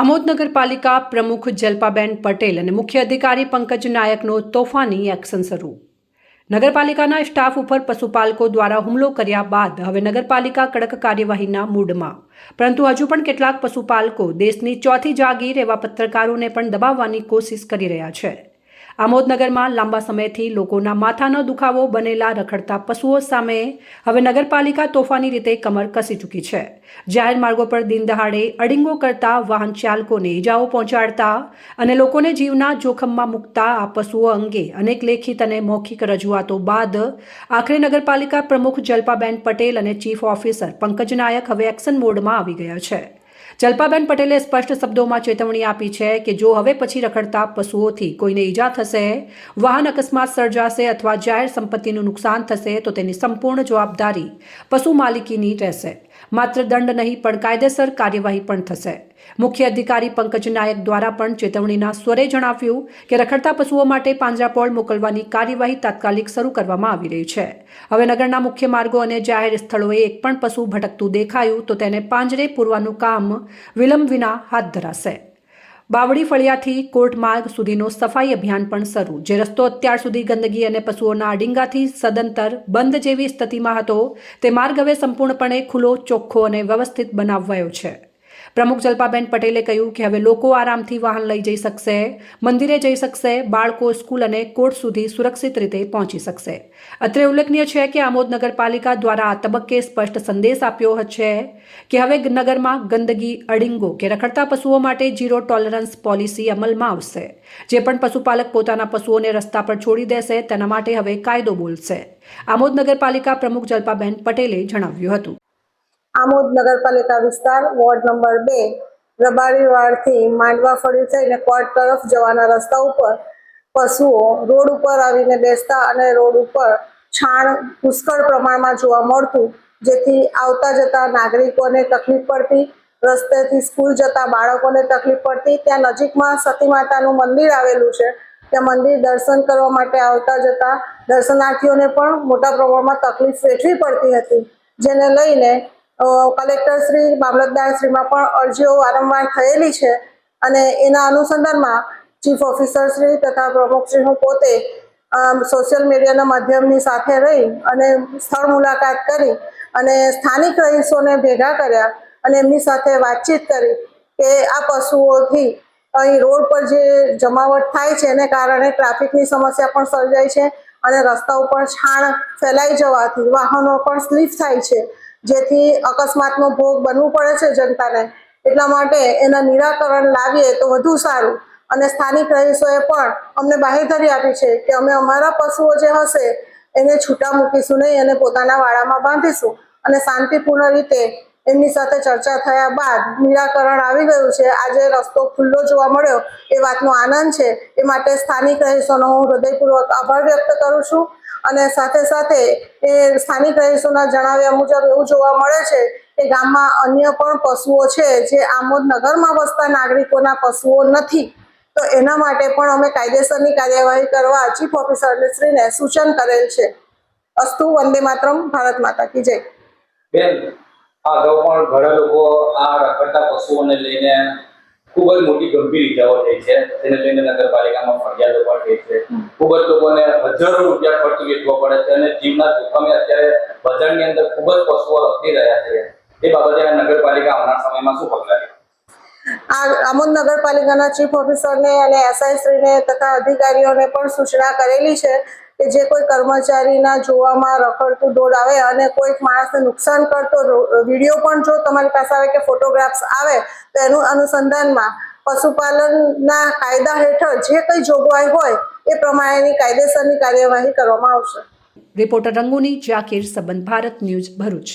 આમોદ નગરપાલિકા પ્રમુખ જલ્પાબેન પટેલ અને મુખ્ય અધિકારી પંકજ નાયકનો તોફાની એક્શન શરૂ. નગરપાલિકાના સ્ટાફ ઉપર પશુપાલકો દ્વારા હુમલો કર્યા બાદ હવે નગરપાલિકા કડક કાર્યવાહીના મૂડમાં. પરંતુ હજુ પણ કેટલાક પશુપાલકો દેશની ચોથી જાગીર એવા પત્રકારોને પણ દબાવવાની કોશિશ કરી રહ્યા છે. આમોદનગરમાં લાંબા સમયથી લોકોના માથાનો દુખાવો બનેલા રખડતા પશુઓ સામે હવે નગરપાલિકા તોફાની રીતે કમર કસી ચૂકી છે. જાહેર માર્ગો પર દિન દહાડે અડિંગો કરતા વાહન ચાલકોને ઈજાઓ પહોંચાડતા અને લોકોને જીવના જોખમમાં મૂકતા આ પશુઓ અંગે અનેક લેખિત અને મૌખિક રજૂઆતો બાદ આખરે નગરપાલિકા પ્રમુખ જલ્પાબેન પટેલ અને ચીફ ઓફિસર પંકજ નાયક હવે એક્શન મોડમાં આવી ગયા છે. જલ્પાબેન પટેલે સ્પષ્ટ શબ્દોમાં ચેતવણી આપી છે કે જો હવે પછી રખડતા પશુઓથી કોઈને ઈજા થશે, વાહન અકસ્માત સર્જાશે અથવા જાહેર સંપત્તિનું નુકસાન થશે, તો તેની સંપૂર્ણ જવાબદારી પશુ માલિકીની રહેશે. માત્ર દંડ નહીં, પણ કાયદેસર કાર્યવાહી પણ થશે. મુખ્ય અધિકારી પંકજ નાયક દ્વારા પણ ચેતવણીના સ્વરે જણાવ્યું કે રખડતા પશુઓ માટે પાંજરાપોળ મોકલવાની કાર્યવાહી તાત્કાલિક શરૂ કરવામાં આવી રહી છે. હવે નગરના મુખ્ય માર્ગો અને જાહેર સ્થળોએ એક પણ પશુ ભટકતું દેખાયું તો તેને પાંજરે પૂરવાનું કામ વિલંબ વિના હાથ ધરાશે. બાવળી ફળિયાથી કોર્ટ માર્ગ સુધીનો સફાઈ અભિયાન પણ શરૂ, જે રસ્તો અત્યાર સુધી ગંદકી અને પશુઓના ડીંગાથી સદંતર બંધ જેવી સ્થિતિમાં હતો. તે માર્ગ હવે સંપૂર્ણપણે ખુલ્લો, ચોખ્ખો અને વ્યવસ્થિત બનાવાયો છે. પ્રમુખ જલ્પાબેન પટેલે કહ્યું કે હવે લોકો આરામથી વાહન લઈ જઈ શકશે, મંદિરે જઈ શકશે, બાળકો સ્કૂલ અને કોર્ટ સુધી સુરક્ષિત રીતે પહોંચી શકશે. અત્રે ઉલ્લેખનીય છે કે આમોદ નગરપાલિકા દ્વારા આ તબક્કે સ્પષ્ટ સંદેશ આપ્યો છે કે હવે નગરમાં ગંદકી, અડિંગો કે રખડતા પશુઓ માટે ઝીરો ટોલરન્સ પોલિસી અમલમાં આવશે. જે પણ પશુપાલક પોતાના પશુઓને રસ્તા પર છોડી દેશે, તેના માટે હવે કાયદો બોલશે. આમોદ નગરપાલિકા પ્રમુખ જલ્પાબેન પટેલે જણાવ્યું હતું. આમોદ નગરપાલિકા વિસ્તાર, વોર્ડ નંબર બે. રબારીવાડથી માંડવા ફળ્યું થઈને કોર્ટ તરફ જવાના રસ્તા ઉપર પશુઓ રોડ ઉપર આવીને બેસતા અને રોડ ઉપર છાણ પુષ્કળ પ્રમાણમાં જોવા મળતું, જેથી આવતા જતા નાગરિકોને તકલીફ પડતી, રસ્તેથી સ્કૂલ જતા બાળકોને તકલીફ પડતી, ત્યાં નજીકમાં સતી માતાનું મંદિર આવેલું છે. ત્યાં મંદિર દર્શન કરવા માટે આવતા જતા દર્શનાર્થીઓને પણ મોટા પ્રમાણમાં તકલીફ વેઠવી પડતી હતી, જેને લઈને કલેક્ટરશ્રી મામલતદારશ્રીમાં પણ અરજીઓ વારંવાર થયેલી છે અને એના અનુસંધાનમાં ચીફ ઓફિસરશ્રી તથા પ્રમુખશ્રી હું પોતે સોશિયલ મીડિયાના માધ્યમની સાથે રહી અને સ્થળ મુલાકાત કરી અને સ્થાનિક રહીશોને ભેગા કર્યા અને એમની સાથે વાતચીત કરી કે આ પશુઓથી અહીં રોડ પર જે જમાવટ થાય છે એને કારણે ટ્રાફિકની સમસ્યા પણ સર્જાય છે અને રસ્તા ઉપર છાણ ફેલાઈ જવાથી વાહનો પણ સ્લીપ થાય છે. જેથી અકસ્માતનો ભોગ બનવું પડે છે જનતાને. એટલા માટે એના નિરાકરણ લાવીએ તો વધુ સારું. અને સ્થાનિક રહીશોએ પણ અમને બાહેધરી આપી છે કે અમે અમારા પશુઓ જે હશે, એને છૂટા મૂકીશું નહીં અને પોતાના વાડામાં બાંધીશું. અને શાંતિપૂર્ણ રીતે એમની સાથે ચર્ચા થયા બાદ નિરાકરણ આવી ગયું છે. આજે રસ્તો ખુલ્લો જોવા મળ્યો. એ વાતનો આનંદ છે. એ માટે સ્થાનિક રહીશોનો હું હૃદયપૂર્વક આભાર વ્યક્ત કરું છું. અને સાથે સાથે એ સ્થાનિક રહીશોના જણાવ્યા મુજબ એવું જોવા મળે છે કે ગામમાં અન્ય પણ પશુઓ છે જે આમોદ નગરમાં વસતા નાગરિકોના પશુઓ નથી. તો એના માટે પણ અમે કાયદેસરની કાર્યવાહી કરવા ચીફ ઓફિસરશ્રીને સૂચન કરેલ છે. અસ્તુ વંદે માતરમ, ભારત માતા કી જય. બેન, આ અગાઉ પણ ઘણા લોકો આ રખડતા પશુઓને લઈને ખૂબ જ મોટી ગંભીર ઇજાઓ થઈ છે. તેને લઈને નગરપાલિકામાં ફરિયાદો પણ થઈ છે ખૂબ જ લોકોને હજારો રૂપિયા ખર્ચ વેચવો પડે છે અને જીવના જોખમે અત્યારે બજારની અંદર ખૂબ જ પશુઓ લખી રહ્યા છે. એ બાબતે આ નગરપાલિકા આવનાર સમયમાં શું પગલાં લે આ આમોદ નગરપાલિકાના ચીફ ઓફિસરને અને એસઆઈ શ્રીને તથા અધિકારીઓને પણ સૂચના કરેલી છે કે જે કોઈ કર્મચારીના જોવામાં રખડતું દોડ આવે અને કોઈક માણસને નુકસાન કરતો વીડિયો પણ જો તમારી પાસે આવે કે ફોટોગ્રાફ્સ આવે, તો એનું અનુસંધાનમાં પશુપાલનના કાયદા હેઠળ જે કંઈ જોગવાઈ હોય, એ પ્રમાણેની કાયદેસરની કાર્યવાહી કરવામાં આવશે. રિપોર્ટર રંગુની જાકીર સંબંધ ભારત ન્યૂઝ ભરૂચ.